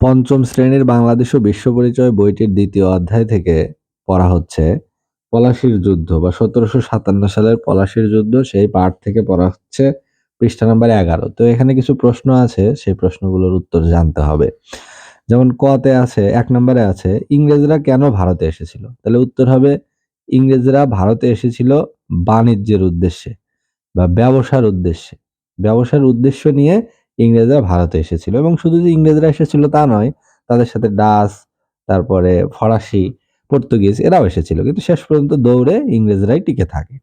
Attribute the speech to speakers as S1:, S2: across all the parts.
S1: পঞ্চম শ্রেণির বাংলাদেশ ও বিশ্ব পরিচয় বইটির দ্বিতীয় অধ্যায় থেকে পড়া হচ্ছে। পলাশির যুদ্ধ বা সতেরোশো সাতান্ন সালের পলাশির যুদ্ধ, সেই পাঠ থেকে পড়া হচ্ছে পৃষ্ঠা নাম্বার এগারো। তো এখানে কিছু প্রশ্ন আছে, সেই প্রশ্নগুলোর উত্তর জানতে হবে। যেমন কতে আছে, এক নম্বরে আছে, ইংরেজরা কেন ভারতে এসেছিল? তাহলে উত্তর হবে, ইংরেজরা ভারতে এসেছিল বাণিজ্যের উদ্দেশ্যে বা ব্যবসার উদ্দেশ্যে। ব্যবসার উদ্দেশ্য নিয়ে ইংরেজরা ভারতে এসেছিল এবং শুধু যে ইংরেজরা এসেছিল তা নয়, তাদের সাথে ডাচ, তারপরে ফরাসি, পর্তুগিজ এরাও এসেছিল। কিন্তু শেষ পর্যন্ত দৌড়ে ইংরেজরাই টিকে থাকে।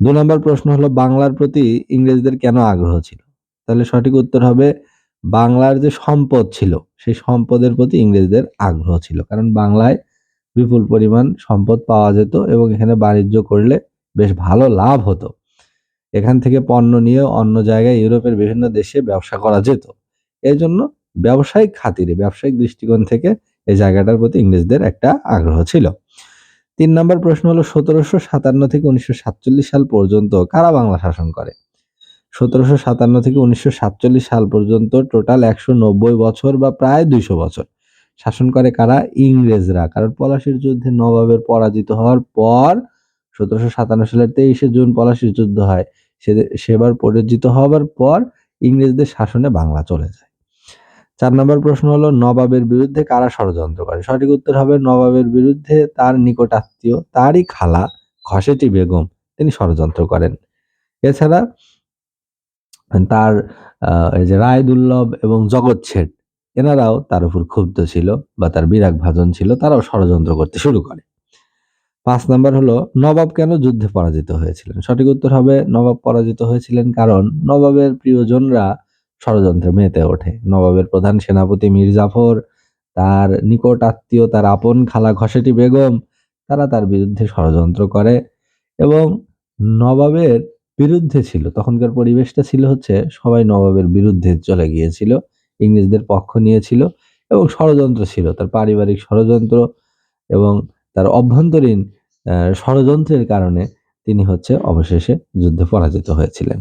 S1: দু নম্বর প্রশ্ন হলো, বাংলার প্রতি ইংরেজদের কেন আগ্রহ ছিল? তাহলে সঠিক উত্তর হবে, বাংলার যে সম্পদ ছিল, সেই সম্পদের প্রতি ইংরেজদের আগ্রহ ছিল। কারণ বাংলায় বিপুল পরিমাণ সম্পদ পাওয়া যেত এবং এখানে বাণিজ্য করলে বেশ ভালো লাভ হতো। এখান থেকে পণ্য নিয়ে অন্য জায়গায় ইউরোপের বিভিন্ন দেশে ব্যবসা করা যেত। এই জন্য ব্যবসায়িক খাতিরে, ব্যবসায়িক দৃষ্টিকোণ থেকে এই জায়গাটার প্রতি ইংরেজদের একটা আগ্রহ ছিল। তিন নম্বর প্রশ্ন হলো, সতেরোশো সাতান্ন থেকে উনিশশো সাতচল্লিশ সাল পর্যন্ত কারা বাংলা শাসন করে? সতেরোশো সাতান্ন থেকে উনিশশো সাতচল্লিশ সাল পর্যন্ত টোটাল একশো নব্বই বছর বা প্রায় দুইশো বছর। শাসন করে কারা? ইংরেজরা। কারণ পলাশির যুদ্ধে নবাবের পরাজিত হওয়ার পর সতেরোশো সাতান্ন সালের তেইশে জুন পলাশির যুদ্ধ হয়। সে সেবার পরাজিত হওয়ার পর ইংরেজদের শাসনে বাংলা চলে যায়। চার নম্বর প্রশ্ন হলো, নবাবের বিরুদ্ধে কারা ষড়যন্ত্র করে? সঠিক উত্তর হবে, নবাবের বিরুদ্ধে তার নিকট আত্মীয়, তারই খালা ঘসেটি বেগম, তিনি ষড়যন্ত্র করেন। এছাড়া তার এই যে রায় দুর্লভ এবং জগৎ শেঠ, এনারাও তার উপর ক্ষুব্ধ ছিল বা তার বিরাগ ভাজন ছিল, তারাও ষড়যন্ত্র করতে শুরু করে। পাঁচ নাম্বার হলো, নবাব কেন যুদ্ধে পরাজিত হয়েছিলেন? সঠিক উত্তর হবে, নবাব পরাজিত হয়েছিলেন কারণ নবাবের প্রিয়জনরা ষড়যন্ত্রে মেতে ওঠে। নবাবের প্রধান সেনাপতি মীর জাফর, তার নিকট আত্মীয়, তার আপন খালা ঘসেটি বেগম, তারা তার বিরুদ্ধে ষড়যন্ত্র করে এবং নবাবের বিরুদ্ধে ছিল। তখনকার পরিবেশটা ছিল হচ্ছে, সবাই নবাবের বিরুদ্ধে চলে গিয়েছিল, ইংরেজদের পক্ষ নিয়েছিল এবং ষড়যন্ত্র ছিল। তার পারিবারিক ষড়যন্ত্র এবং তার অভ্যন্তরীণ ষড়যন্ত্রের কারণে তিনি হচ্ছে অবশেষে যুদ্ধে পরাজিত হয়েছিলেন।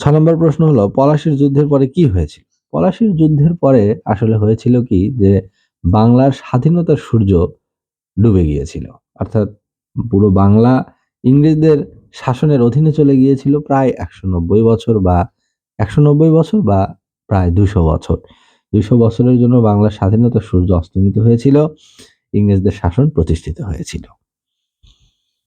S1: ছ নম্বর প্রশ্ন হলো, পলাশির যুদ্ধের পরে কি হয়েছিল? পলাশির যুদ্ধের পরে আসলে হয়েছিল কি যে, বাংলার স্বাধীনতার সূর্য ডুবে গিয়েছিল। অর্থাৎ পুরো বাংলা ইংরেজদের শাসনের অধীনে চলে গিয়েছিল প্রায় একশো নব্বই বছর বা একশো নব্বই বছর বা প্রায় দুশো বছর। দুশো বছরের জন্য বাংলার স্বাধীনতার সূর্য অস্তমিত হয়েছিল, ইংরেজদের শাসন প্রতিষ্ঠিত হয়েছিল।